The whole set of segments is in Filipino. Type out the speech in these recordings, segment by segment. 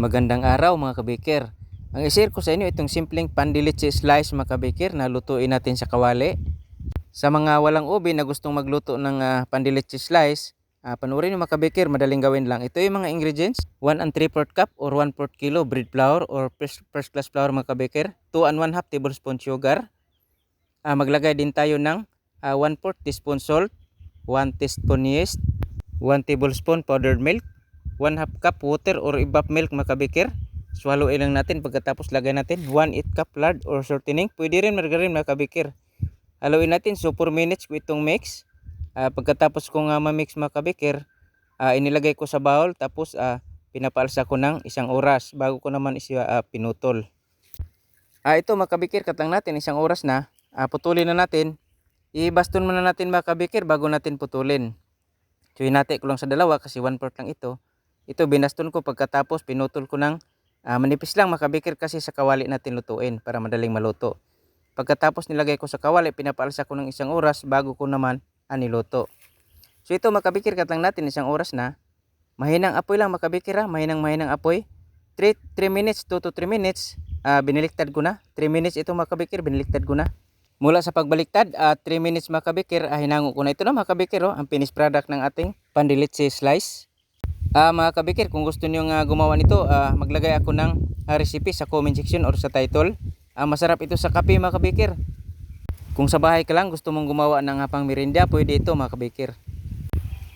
Magandang araw mga kabikir. Ang isir ko sa inyo itong simpleng pandilichi slice mga kabikir na lutuin natin sa kawali. Sa mga walang ubi na gustong magluto ng uh, pandilichi slice, uh, panurin yung mga kabikir, madaling gawin lang. Ito yung mga ingredients, 1 and 3 4 cup or 1 4 kilo bread flour or first, first class flour mga kabikir, 2 and 1 half tablespoon sugar. Uh, maglagay din tayo ng uh, 1 4 teaspoon salt, 1 teaspoon yeast, 1 tablespoon powdered milk, 1 half cup water or evap milk mga kabikir. Swallow lang natin pagkatapos lagay natin 1 8 cup lard or shortening. Pwede rin margarine mga kabikir. Haluin natin so 4 minutes ko itong mix. Ah, pagkatapos ko nga ma-mix mga kabikir, ah, inilagay ko sa bowl tapos ah, pinapaalsa ko ng isang oras bago ko naman isya ah, pinutol. Ah, ito mga kabikir katang natin isang oras na. Ah, putulin na natin. Ibaston muna natin mga kabikir bago natin putulin. So hinati ko lang sa dalawa kasi 1 fourth lang ito. Ito binaston ko pagkatapos pinutol ko ng ah, manipis lang makabikir kasi sa kawali natin lutuin para madaling maluto. Pagkatapos nilagay ko sa kawali pinapaalsa ko ng isang oras bago ko naman aniluto. So ito makabikir katlang natin isang oras na. Mahinang apoy lang makabikir ha, mahinang mahinang apoy. 3, 3 minutes, 2 to 3 minutes, ah, biniliktad ko na. 3 minutes ito makabikir, biniliktad ko na. Mula sa pagbaliktad, 3 minutes makabikir, ah, hinango ko na ito na makabikir, oh, ang finished product ng ating pandilitsi slice. Ah, mga kabikir, kung gusto niyo nga gumawa nito, ah, maglagay ako ng ah, recipe sa comment section or sa title. Ah, masarap ito sa kape mga kabikir. Kung sa bahay ka lang gusto mong gumawa ng ah, pang pwede ito mga kabikir.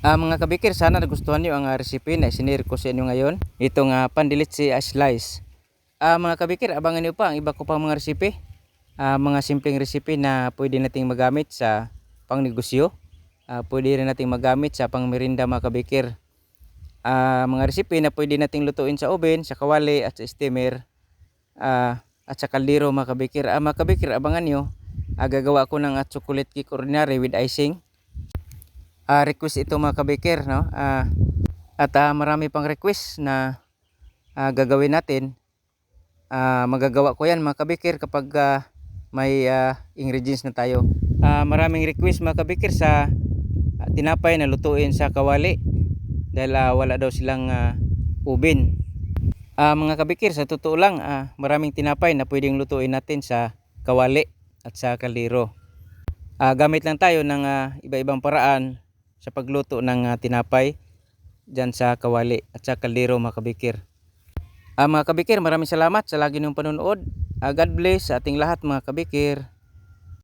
Ah, mga kabikir, sana nagustuhan niyo ang ah, recipe na isinare ko sa inyo ngayon. Itong uh, pandilitsi ah, slice. Ah, mga kabikir, abangan niyo pa ang iba ko pang mga recipe. Ah, mga simpleng recipe na pwede nating magamit sa pangnegosyo. Ah, pwede rin nating magamit sa pang merinda mga kabikir ah mga recipe na pwede nating lutuin sa oven, sa kawali at sa steamer ah, at sa kaldero mga kabikir. Ah, mga kabikir, abangan nyo. Ah, gagawa ako ng ah, chocolate cake ordinary with icing. Ah, request ito mga kabikir. No? Ah, at ah, marami pang request na ah, gagawin natin. Ah, magagawa ko yan mga kabikir kapag ah, may ah, ingredients na tayo. Ah, maraming request mga kabikir sa ah, tinapay na lutuin sa kawali dahil ah, wala daw silang uh, ubin. Ah, mga kabikir, sa totoo lang, ah, maraming tinapay na pwedeng lutuin natin sa kawali at sa kaliro. Ah, gamit lang tayo ng ah, iba-ibang paraan sa pagluto ng ah, tinapay dyan sa kawali at sa kaliro mga kabikir. Ah, mga kabikir, maraming salamat sa lagi niyong panonood. Ah, God bless sa ating lahat mga kabikir.